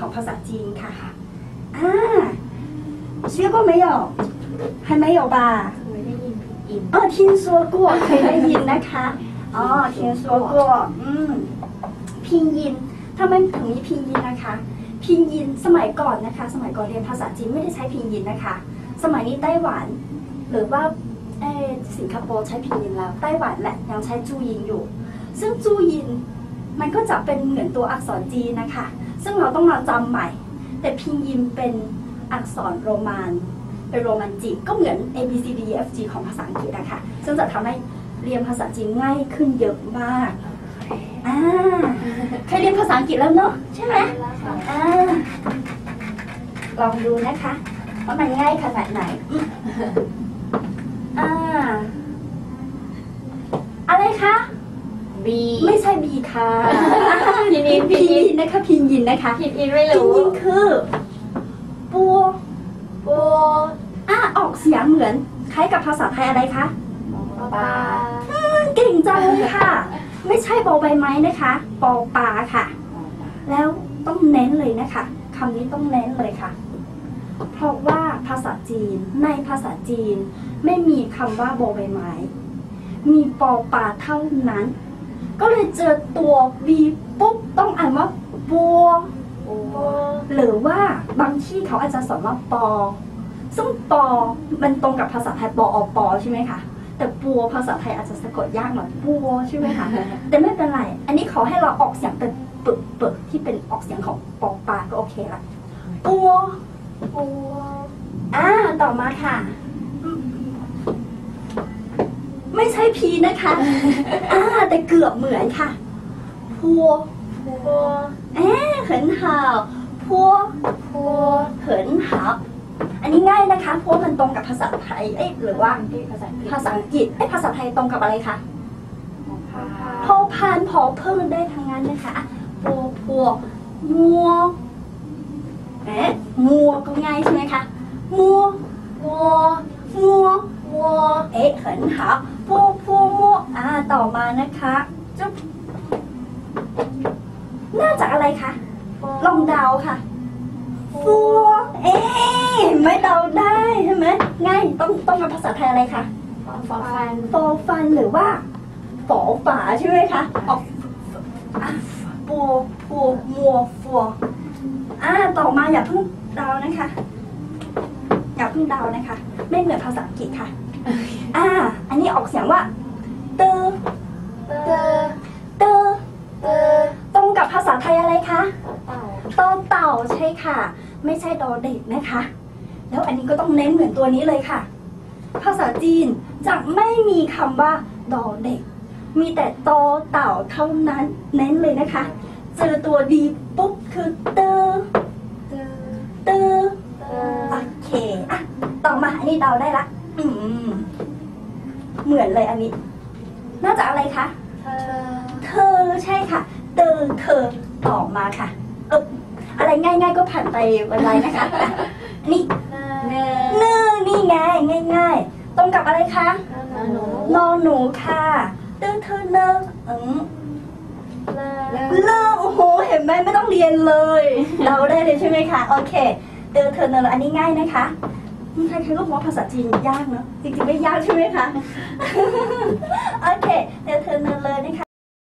ของภาษาจีนค่ะอ่า学过没有还没有吧 เคยได้ยินผิดอิน 哦听说过เคยได้ยินนะคะอ๋อ听说过อืมพินยินทำไมถึงมีพินยินนะคะ พินยินสมัยก่อนนะคะ สมัยก่อนเรียนภาษาจีนไม่ได้ใช้พินยินนะคะ สมัยนี้ไต้หวัน หรือว่าเอ่อสิงคโปร์ใช้พินยินแล้วไต้หวันแหละยังใช้จูยินอยู่ ซึ่งจูยิน มันก็จะเป็นเหมือนตัวอักษรจีนนะคะ ซึ่งเราต้องมาจำใหม่ แต่พินยินเป็นอักษรโรมันเป็นโรมันจีนก็เหมือน A B C D E F G ของภาษาอังกฤษนะคะ ซึ่งจะทำให้เรียนภาษาจีนง่ายขึ้นเยอะมากอ่าเคยเรียนภาษาอังกฤษแล้วเนอะใช่ไหมอ่าลองดูนะคะว่ามันง่ายขนาดไหนอืมอ่า อะไรคะ บี ไม่ใช่บีค่ะพินยินพิพินนยินยินนะคะพินยินนะคะผิดอินไม่พินรู้ยินคือปัวบัวอ่าออกเสียงเหมือนคล้ายกับภาษาไทยอะไรคะปลาอืมเก่งจังเลยค่ะ ไม่ใช่บอใบไม้นะคะปอปลาค่ะ แล้วต้องเน้นเลยนะคะคำนี้ต้องเน้นเลยค่ะ เพราะว่าภาษาจีนในภาษาจีน ไม่มีคำว่าโบอใบไม้ มีปอปลาเท่านั้น ก็เลยเจอตัวบีปุ๊บต้องอ่านว่าบัวหรือว่าบางที่เขาอาจจะสอนว่าปอ ซึ่งปอมันตรงกับภาษาไทยปออปอใช่ไหมคะแต่ปัวภาษาไทยอาจจะสะกดยากหน่อยปัวใช่ไหมคะแต่ไม่เป็นไร อันนี้ขอให้เราออกเสียงเป็นปึกปึกที่เป็นออกเสียงของปอปลาก็โอเคละปัวบัวอ่าต่อมาค่ะ ไม่ใช่พีนะคะอ่าแต่เกือบเหมือนค่ะพัวพัวเอ๊ะเหินหาวพัวพัวเหินหาบอันนี้ง่ายนะคะ เพรามันตรงกับภาษาไทยเอ๊ะหรือว่าภาษาอังกฤษเอ๊ะภาษาไทยตรงกับอะไรคะพอพานพอเพิ่งได้ทางนั้นนะคะพัวพัวมัวเอ๊ะมัวก็ง่ายใช่ไหมคะมัวมัวมัว บัวเอ๊ะ很好พัวพัวมัวอ่าต่อมานะคะจุ๊บน่าจะอะไรคะลองเดาค่ะฟัวเอ๊ะไม่เดาได้ใช่ไหมง่ายต้องต้องเป็นภาษาไทยอะไรคะฟอฟันฟอฟันหรือว่าฝอฝาใช่ไหมคะออกอะปัวปัวมัวฟัวอ่าต่อมาอย่าเพิ่งเดานะคะอย่าเพิ่งเดานะคะ ไม่เหมือนภาษาอังกฤษค่ะ อ่า อันนี้ออกเสียงว่าเตอเตอเตอเตอตรงกับภาษาไทยอะไรคะเต่าตอเต่าใช่ค่ะ ไม่ใช่ดอเด็กนะคะ แล้วอันนี้ก็ต้องเน้นเหมือนตัวนี้เลยค่ะ ภาษาจีนจะไม่มีคำว่าดอเด็ก มีแต่ตอเต่าเท่านั้นเน้นเลยนะคะ เจอตัวดีปุ๊บคือเตอเตอเตอเตโอเคอะต่อมาอันนี้เดาได้ละ อืม เหมือนเลยอันนี้น่าจะอะไรคะเธอเธอใช่ค่ะ เตอเธอต่อมาค่ะ เอออะไรง่ายๆก็ผ่านไปไวๆนะคะอะนี่เนเนื้อนี่ไงง่าย ๆ ตรงกับอะไรคะหนูนอหนูค่ะ เตอเธอเนออืมเลเลิกโอ้โห เห็นไหมไม่ต้องเรียนเลย เราได้เลยใช่ไหมคะ โอเค เตอเธอเนออันนี้ง่ายนะคะ ใครๆก็บอกว่าภาษาจีนยากเนาะจริงๆไม่ยากใช่ไหมคะ โอเคเตอเธอเนินเลยนะคะ